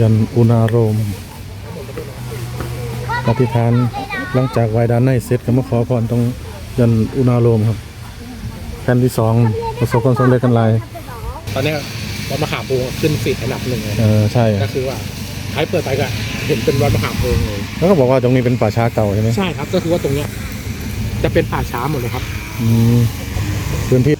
ยันอุณาโรมอธิษฐานหลังจากไหว้ด้านในเสร็จก็มาขอพรตรงยันอุณาโรมครับแผ่นที่สองประสบความสำเร็จกันหลายตอนเนี้ยวัดมหาโพธิ์ขึ้นฟีดอันดับหนึ่งเลยเออใช่ ก็คือว่าใครเปิดไปก็เห็นเป็นวัดมหาโพธิ์เลยแล้วก็บอกว่าตรงนี้เป็นป่าช้าเก่าใช่ไหมใช่ครับ ก็คือว่าตรงเนี้ยจะเป็นป่าช้าหมดเลยครับ อืมพื้นที่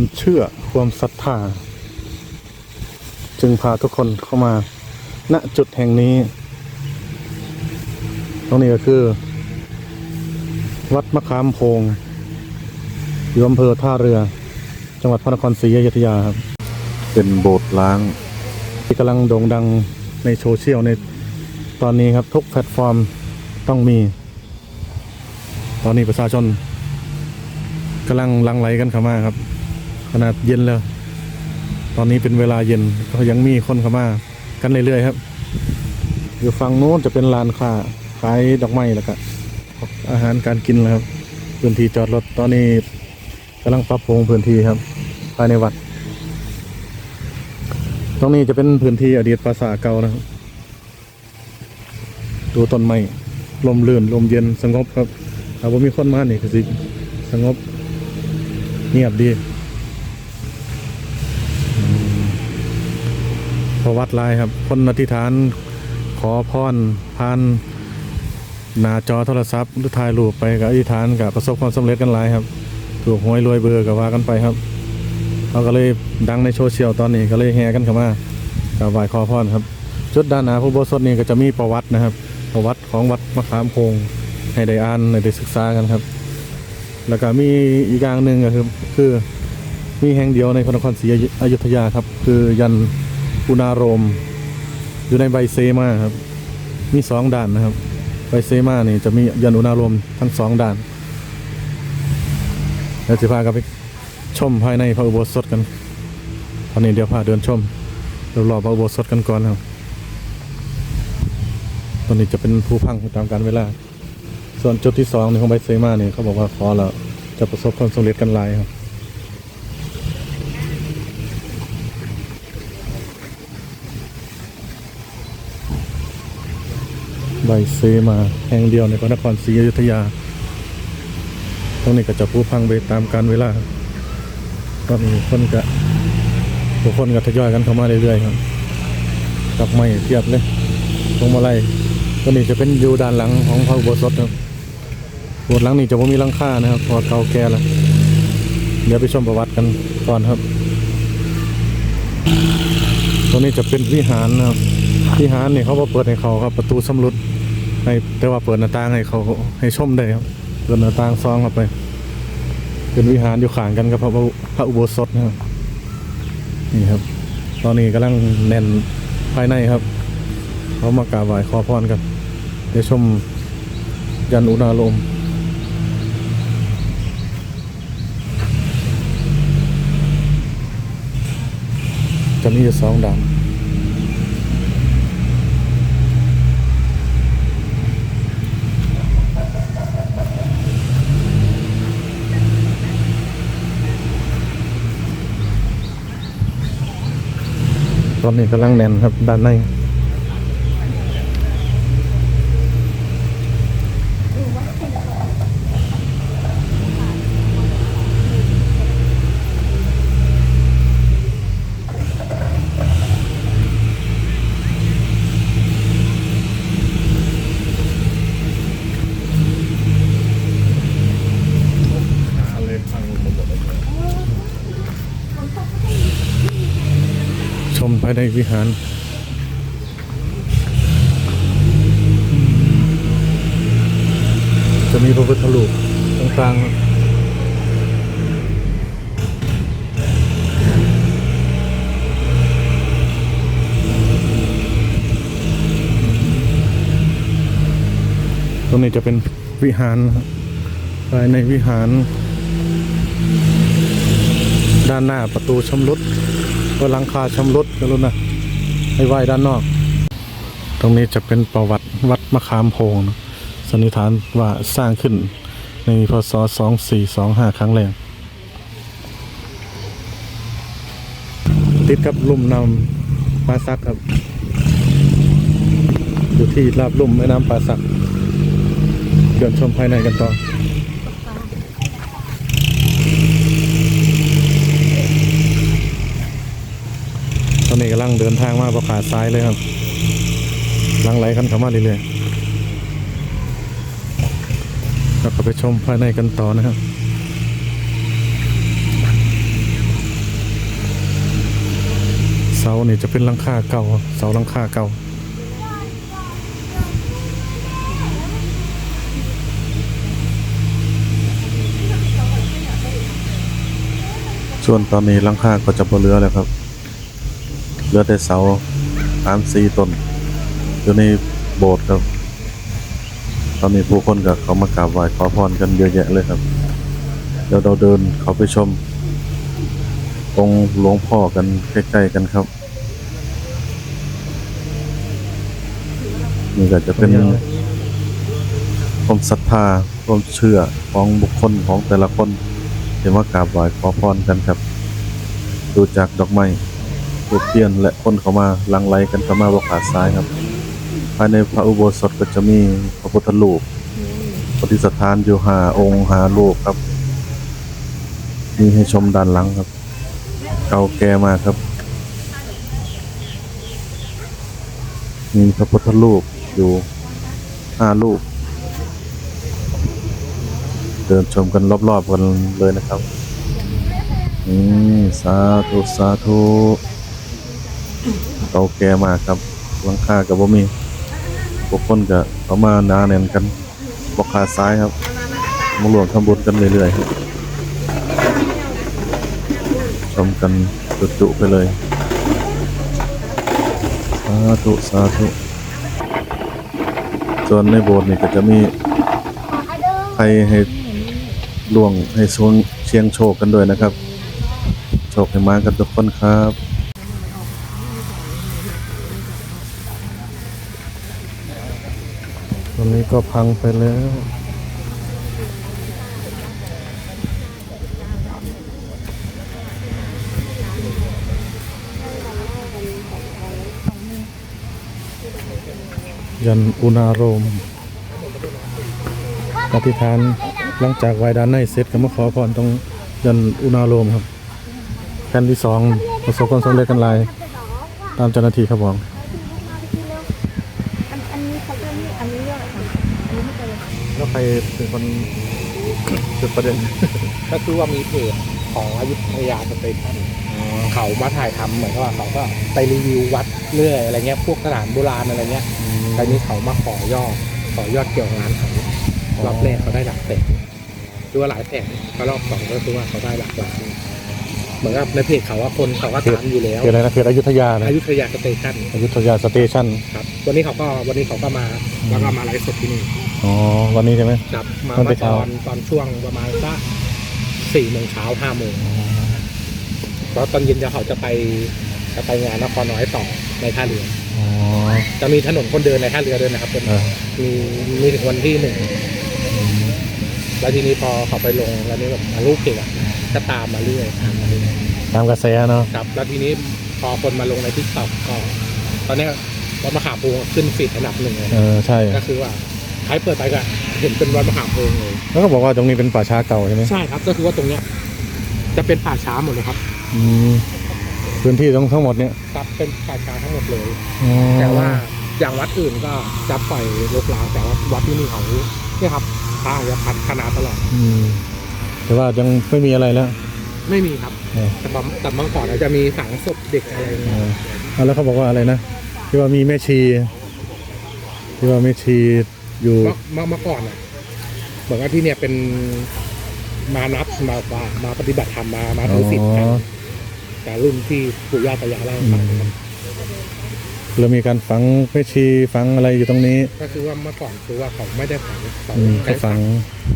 ความเชื่อความศรัทธา จึงพาทุกคนเข้ามาณจุดแห่งนี้ ตรงนี้ก็คือ วัดมะขามโพงอยู่อำเภอท่าเรือ จังหวัดพระนครศรีอยุธยาครับ เป็นโบสถ์ล้าง ที่กำลังโด่งดังในโซเชียลในตอนนี้ครับ ทุกแพลตฟอร์มต้องมี ตอนนี้ประชาชนกำลังหลังไหลกันเข้ามาครับ ขนาดเย็นแล้ว ตอนนี้เป็นเวลาเย็นก็ยังมีคนเข้ามากันเรื่อยๆครับ อยู่ฝั่งโน้นจะเป็นลานค้าขายดอกไม้แล้วก็อาหารการกินแล้วครับ พื้นที่จอดรถตอนนี้กำลังปรับปรุงพื้นที่ครับ ภายในวัด ตรงนี้จะเป็นพื้นที่อดีตปราสาทเก่านะครับ ดูต้นไม้ลมลื่นลมเย็นสงบครับถ้าว่ามีคนมานี่คือสิสงบเงียบดีอืม พอวัดหลายครับคนอธิษฐาน ขอพรผ่านหน้าจอโทรศัพท์หรือถ่ายรูปไปกับอธิษฐานกับประสบความสำเร็จกันหลายครับ ถูกหวยรวยเบอร์กับว่ากันไปครับเขาก็เลยดังในโซเชียลตอนนี้ก็เลยแห่กันเข้ามากราบไหว้ขอพรครับ จุดด้านหน้าพระโบสถนี้ก็จะมีประวัตินะครับ ประวัติของวัดมะขามโพงให้ได้อ่านให้ได้ศึกษากันครับ แล้วก็มีอีกอย่างหนึ่งก็คือคือมีแห่งเดียวในพระนครศรีอยุธยาครับ คือยัน อุณาโรม อยู่ในใบเซมาครับ มีสองด่านนะครับ ใบเซมานี่จะมียันอุณาโรมทั้งสองด่านเดี๋ยวจะพากันไปชมภายในพระอุโบสถกันตอนนี้เดี๋ยวพาเดินชมรอบๆพระอุโบสถกันก่อนครับ ตอนนี้จะเป็นภูพังตามการเวลา ส่วนจุดที่สองในของใบเซมาเนี่ยเขาบอกว่าขอแล้วจะประสบความสำเร็จกันหลายครับ ใบเซมาแห่งเดียวในพระนครศรีอยุธยา ตรงนี้ก็จะผู้พังไปตามการเวลาตอนนี้คนก็ทุกคนก็ทยอยกันเข้ามาเรื่อยๆครับดอกไม้เทียบเลยตรงมาไลัยตัวนี้จะเป็นอยู่ด้านหลังของพระอุโบสถครับบสถ์หลังนี้จะไม่มีลังค่านะครับพอเก่าแก่แล้วเดี๋ยวไปชมประวัติกันก่อนครับตรงนี้จะเป็นวิหารนะครับวิหารนี่เขาบอเปิดให้เขาครับประตูสำรุด ให้แต่ว่าเปิดหน้าต่างให้เขาให้ชมได้ครับเปิดหน้าต่างซองเข้าไป เป็นวิหารอยู่ข้างกันกับพระพระอุโบสถนะครับนี่ครับ ตอนนี้กำลังแน่นภายในครับเขามากราบไหว้ขอพรกันเดี๋ยวชมยันอุณาโลมจะมีอยู่สองด่า ตอนนี้กำลังแน่นครับด้านในช มภายในวิหารจะมีพระพุทธรูปต่างๆตรงนี้จะเป็นวิหารภายในวิหาร ด้านหน้าประตูชำรุด ก็หลังคาชำรุดกันแล้วนะให้ไหว้ด้านนอก ตรงนี้จะเป็นประวัติวัดมะขามโพงนะสันนิษฐานว่าสร้างขึ้นในพศ 2425 ครั้งแรกติดกับลุ่มน้ำปลาซักครับ อยู่ที่ราบลุ่มแม่น้ำปลาซักเดินชมภายในกันต่อ ตอนนี้กำลังเดินทางมาประขาดซ้ายเลยครับลังไหลกันเข้ามาเรื่อยๆแล้วก็ไปชมภายในกันต่อนะครับเสานี่จะเป็นลังคาเก่าเสาลังคาเก่าส่วนตอนนี้ลังคาก็จะบ่เหลือแล้วครับ เหลือแต่เสาสามสี่ต้นอยู่ในโบสถ์ครับ ตอนนี้ผู้คนก็เขามากราบไหว้ขอพรกันเยอะแยะเลยครับ เดี๋ยวเราเดินเขาไปชม องค์หลวงพ่อกันใกล้ๆกันครับ นี่ก็จะเป็นความศรัทธาความเชื่อของบุคคลของแต่ละคนที่มากราบไหว้ขอพรกันครับ ดูจากดอกไม้ ทูบเทียนและคนเข้ามาหลังไหลกันเข้ามาบกขาดซ้ายครับ ภายในพระอุโบสถก็จะมีพระพุทธรูปปฏิสถานอยู่หาองค์หารูปครับ มีให้ชมด้านหลังครับ เก่าแก่มากครับ มีพระพุทธรูปอยู่ห้ารูปเดินชมกันรอบๆกันเลยนะครับ นี่สาธุสาธุ เก่าแก่มากครับหลังคากับบ่มีพวกคนก็เขามาหนาแน่นกันบกขาซ้ายครับมารวมทำบุญกันเรื่อยๆชมกันจุๆไปเลยสาธุสาธุส่วนในโบสถ์นี่ก็จะมีใครให้ล่วงให้สวงเชียงโชคกันด้วยนะครับ โชคให้มากันทุกคนครับ ก็พังไปแล้ว ยันอุณาโรมอธิษฐานหลังจากไหวดานในเสร็จก็มาขอพรตรงยันอุณาโรมครับแผ่นที่สองประสบความสำเร็จกันหลาย ตามเจ้าหน้าที่ครับผม อันอันนี้เขาเรียกนี่อันนี้เรียกอะไรคะอันนี้ไม่เป็นไร แล้ว ใครเป็นคนจุดประเด็นก็คือว่ามีเพจของอยุธยาสเตชันเขามาถ่ายทำเหมือนกับว่าเขาก็ไปรีวิววัดเรื่อยอะไรเงี้ยพวกสถานโบราณอะไรเงี้ยแต่นี้เขามาขอยอดขอยอดเกี่ยวกับงานเขารอบแรกเขาได้หลักแสนหรือว่าหลายแสนก็รอบสองก็คือว่าเขาได้หลักล้านเหมือนกับในเพจเขาว่าคนเขาก็ตามอยู่แล้วเขตอะไรนะเขตอยุธยานะอยุธยาสเตชันอยุธยาสเตชันครับวันนี้เขาก็วันนี้เขาก็มาแล้วก็มาไลฟ์สดที่นี่ อ๋อวันนี้ใช่ไหม ครับมาตอนไปเมื่อตเช้า อนตอนช่วงประมาณสักสี่โมงเช้าห้าโมงแล้วตอนเย็นจะเขาจะไปจะไปงานนครน้อยต่อในท่าเรือ อ๋อ จะมีถนนคนเดินในท่าเรือด้วยนะครับเป็นเออ มีมีถึงวันที่หนึ่งแล้วทีนี้พอเขาไปลงแล้วนี่แบบมาลูกเพจอะก็ตามมาเรื่อยตามมาเรื่อยตามกระแสเนาะครับ แล้วทีนี้พอคนมาลงในทิกตอกก็ ตอนเนี้ยวัดมะขามปูขึ้นฟีดอันดับหนึ่งเลยเออใช่ก็คือว่า ใครเปิดไปก็เห็นเป็นวัดมะขามปูเลยแล้วก็บอกว่าตรงนี้เป็นป่าช้าเก่าใช่ไหมใช่ครับ ก็คือว่าตรงเนี้ยจะเป็นป่าช้าหมดเลยครับอืมพื้นที่ตรงทั้งหมดเนี่ยครับเป็นป่าช้าทั้งหมดเลย อ๋อแต่ว่าอย่างวัดอื่นก็จะปล่อยรกร้างแต่ว่าวัดที่นี่เขาเนี่ยครับพระจะพัฒนาตลอดอืมแต่ว่ายังไม่มีอะไรแล้วไม่มีครับ เออแต่บำแต่เมื่อก่อนอาจจะมีฝังศพเด็กอะไรอย่างเอเงี้ยอเอาแล้วเขาบอกว่าอะไรนะที่ว่ามีแม่ชีที่ว่าแม่ชี อยู่เมื่อเมื่อเมื่อก่อนอะเหมือนว่าที่เนี่ยเป็นมานับมามามาปฏิบัติธรรมมามาอ๋ถือศีลกันอแต่รุ่นที่ปู่ย่าตายายเล่าให้ฟังนะครับแล้วมีการฝังแม่ชีฝังอะไรอยู่ตรงนี้ ก็คือว่าเมื่อก่อนคือว่าเขาไม่ได้ฝังเขาอืมใช้เขาฝัง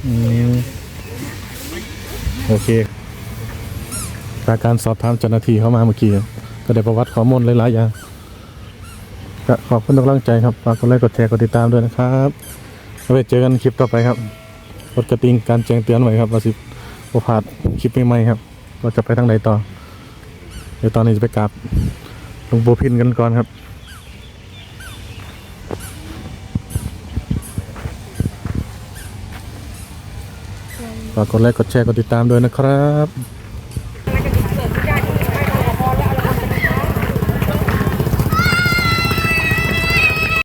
อืมโอเคจากการสอบถามเจ้าหน้าที่เข้ามาเมื่อกี้ก็ได้ประวัติข้อมูลหลายๆอย่าง ก็ขอบคุณทุกกำลังใจครับฝากกดไลค์กดแชร์กดติดตามด้วยนะครับไว้เจอกันคลิปต่อไปครับกดกระดิ่งการแจ้งเตือนไว้ครับว่าสิบ่พลาดคลิปใหม่ๆครับว่าจะไปทางไหนต่อเดี๋ยวตอนนี้จะไปกราบหลวงปู่พินกันก่อนครับฝากกดไลค์กดแชร์กดติดตามด้วยนะครับ